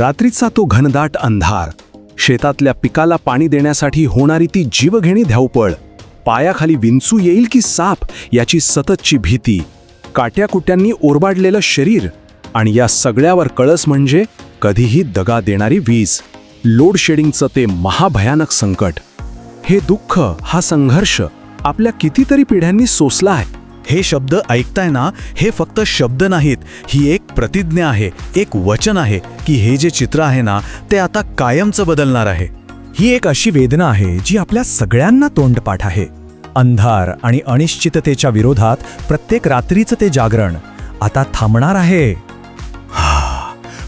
रात्रीचा तो घनदाट अंधार. शेतातल्या पिकाला पाणी देण्यासाठी होणारी ती जीवघेणी धावपळ. पायाखाली विंचू येईल की साप याची सततची भीती. काट्याकुट्यांनी ओरबाडलेलं शरीर आणि या सगळ्यावर कळस म्हणजे कधीही दगा देणारी वीज. लोडशेडिंगचं ते महाभयानक संकट. हे दुःख हा संघर्ष आपल्या कितीतरी पिढ्यांनी सोसला आहे. हे शब्द ऐकताय ना हे फक्त शब्द नाहीत ही एक प्रतिज्ञा आहे एक वचन आहे की हे जे चित्र आहे ना ते आता कायमचं बदलणार आहे. ही एक अशी वेदना आहे जी आपल्या सगळ्यांना तोंडपाठ आहे. अंधार आणि अनिश्चिततेच्या विरोधात प्रत्येक रात्रीचं ते जागरण आता थांबणार आहे.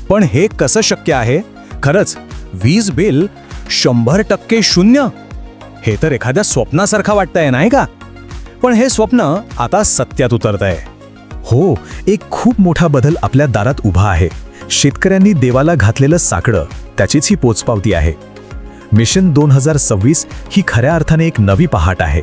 पण हे कसं शक्य आहे? खरंच वीज बिल शंभर टक्के शून्य? हे तर एखाद्या स्वप्नासारखा वाटतंय नाही का? पण हे स्वप्न आता सत्यात उतरत आहे. हो एक खूप मोठा बदल आपल्या दारात उभा आहे. शेतकऱ्यांनी देवाला घातलेलं साकडं त्याचीच ही पोचपावती आहे. मिशन दोन हजार सव्वीस ही खऱ्या अर्थाने एक नवी पहाट आहे.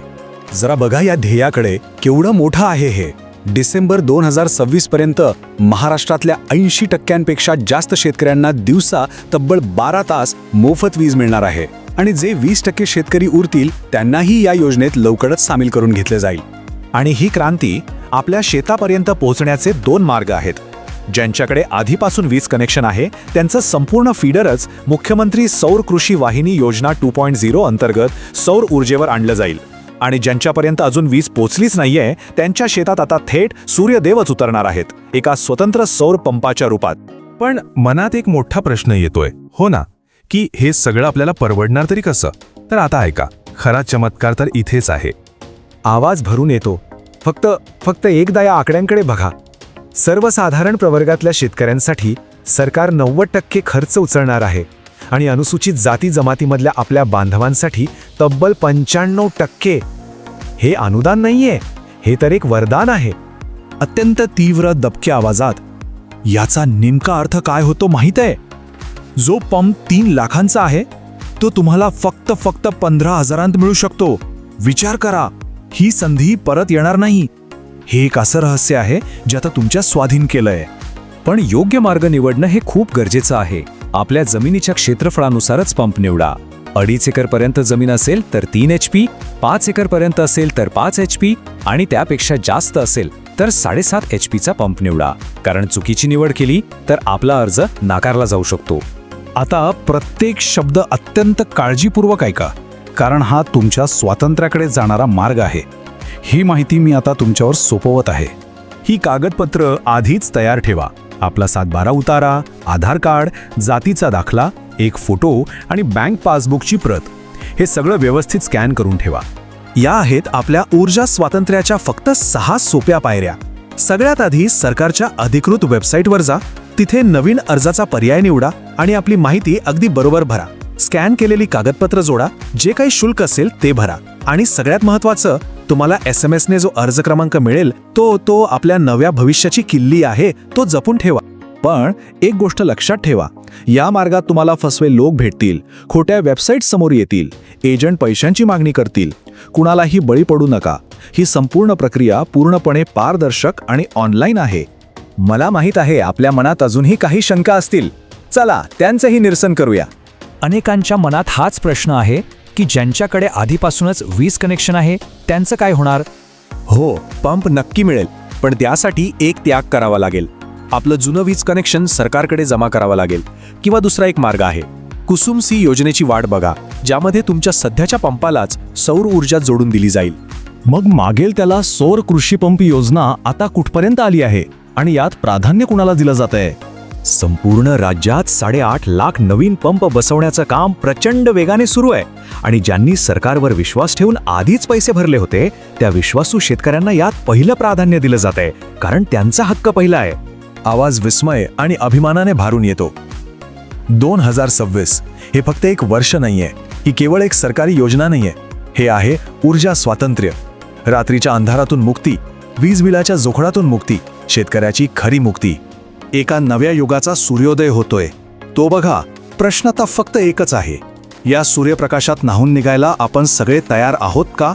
जरा बघा या ध्येयाकडे केवढं मोठं आहे हे. डिसेंबर दोन हजार सव्वीस पर्यंत महाराष्ट्रातल्या ऐंशी टक्क्यांपेक्षा जास्त शेतकऱ्यांना दिवसा तब्बल बारा तास मोफत वीज मिळणार आहे. आणि जे वीस टक्के शेतकरी उरतील त्यांनाही या योजनेत लवकरच सामील करून घेतले जाईल. आणि ही क्रांती आपल्या शेतापर्यंत पोहोचण्याचे दोन मार्ग आहेत. ज्यांच्याकडे आधीपासून वीज कनेक्शन आहे त्यांचं संपूर्ण फीडरच मुख्यमंत्री सौर कृषी वाहिनी योजना टू पॉईंट झिरो अंतर्गत सौर ऊर्जेवर आणलं जाईल. आणि ज्यांच्यापर्यंत अजून वीज पोचलीच नाहीये त्यांच्या शेतात आता थेट सूर्यदेवच उतरणार आहेत. एका स्वतंत्र सौर पंपाच्या रूपात. पण मनात एक मोठा प्रश्न येतोय. हो ना. की हे सगळं आपल्याला परवडणार तरी कसं? तर आता ऐका. खरा चमत्कार तर इथेच आहे. आवाज भरून येतो. फक्त फक्त एकदा या आकड्यांकडे बघा. सर्वसाधारण प्रवर्गातल्या शेतकऱ्यांसाठी सरकार नव्वद टक्के खर्च उचलणार आहे आणि अनुसूचित जाती जमातीमधल्या आपल्या बांधवांसाठी तब्बल पंच्याण्णव टक्के. हे अनुदान नाहीये. हे तर एक वरदान आहे. अत्यंत तीव्र दबक्या आवाजात याचा नेमका अर्थ काय होतो माहीत आहे? जो पंप तीन लाखांचा आहे तो तुम्हाला फक्त फक्त पंधरा हजारांत मिळू शकतो. विचार करा ही संधी परत येणार नाही. हे एक असं रहस्य आहे जे आता तुमच्या स्वाधीन केलंय. पण योग्य मार्ग निवडणं हे खूप गरजेचं आहे. आपल्या जमिनीच्या क्षेत्रफळानुसारच पंप निवडा. अडीच एकर पर्यंत जमीन असेल तर तीन एच पी पाच एकर पर्यंत असेल तर पाच एच पी आणि त्यापेक्षा जास्त असेल तर साडेसात एच पीचा पंप निवडा. कारण चुकीची निवड केली तर आपला अर्ज नाकारला जाऊ शकतो. आता प्रत्येक शब्द अत्यंत काळजीपूर्वक ऐका कारण हा तुमच्या स्वातंत्र्याकडे जाणारा मार्ग आहे. ही माहिती मी आता तुमच्यावर सोपवत आहे. ही कागदपत्र आधीच तयार ठेवा. आपला सातबारा उतारा आधार कार्ड जातीचा दाखला एक फोटो आणि बँक पासबुकची प्रत. हे सगळं व्यवस्थित स्कॅन करून ठेवा. या आहेत आपल्या ऊर्जा स्वातंत्र्याच्या फक्त सहा सोप्या पायऱ्या. सगळ्यात आधी सरकारच्या अधिकृत वेबसाईटवर जा. तिथे नवीन अर्जाचा पर्याय निवडा. आणि आपली माहिती अगदी बरोबर भरा. स्कॅन केलेली कागदपत्र जोडा जे काही शुल्क असेल ते भरा. आणि सगळ्यात महत्वाचं तुम्हाला एस एम एसने जो अर्ज क्रमांक मिळेल तो तो आपल्या नव्या भविष्याची किल्ली आहे तो जपून ठेवा. पण एक गोष्ट लक्षात ठेवा या मार्गात तुम्हाला फसवे लोक भेटतील खोट्या वेबसाईट समोर येतील एजंट पैशांची मागणी करतील. कुणालाही बळी पडू नका. ही संपूर्ण प्रक्रिया पूर्णपणे पारदर्शक आणि ऑनलाईन आहे. मला माहीत आहे आपल्या मनात अजूनही काही शंका असतील. चला त्यांचंही निरसन करूया. अनेकांच्या मनात हाच प्रश्न आहे की ज्यांच्याकडे आधीपासूनच वीज कनेक्शन आहे त्यांचं काय होणार? हो पंप नक्की मिळेल पण त्यासाठी एक त्याग करावा लागेल. आपलं जुनं वीज कनेक्शन सरकारकडे जमा करावं लागेल किंवा दुसरा एक मार्ग आहे. कुसुम सी योजनेची वाट बघा ज्यामध्ये तुमच्या सध्याच्या पंपालाच सौर ऊर्जा जोडून दिली जाईल. मग मागेल त्याला सौर कृषी पंप योजना आता कुठपर्यंत आली आहे? आणि यात प्राधान्य कुणाला दिलं जात आहे संपूर्ण राज्यात साडेआठ लाख नवीन पंप बसवण्याचं काम प्रचंड वेगाने सुरू आहे. आणि ज्यांनी सरकारवर विश्वास ठेवून आधीच पैसे भरले होते त्या विश्वासू शेतकऱ्यांना यात पहिलं प्राधान्य दिलं जात आहे कारण त्यांचा हक्क पहिला आहे. आवाज विस्मय आणि अभिमानाने भारून येतो. दोन हजार सव्वीस हे फक्त एक वर्ष नाहीये. ही केवळ एक सरकारी योजना नाहीये. हे आहे ऊर्जा स्वातंत्र्य. रात्रीच्या अंधारातून मुक्ती वीज बिलाच्या जोखडातून मुक्ती शेतकऱ्याची खरी मुक्ती. एका नव्या युगाचा सूर्योदय होतोय. तो बघा प्रश्न आता फक्त एकच आहे. या सूर्यप्रकाशात नाहून निघायला आपण सगळे तयार आहोत का?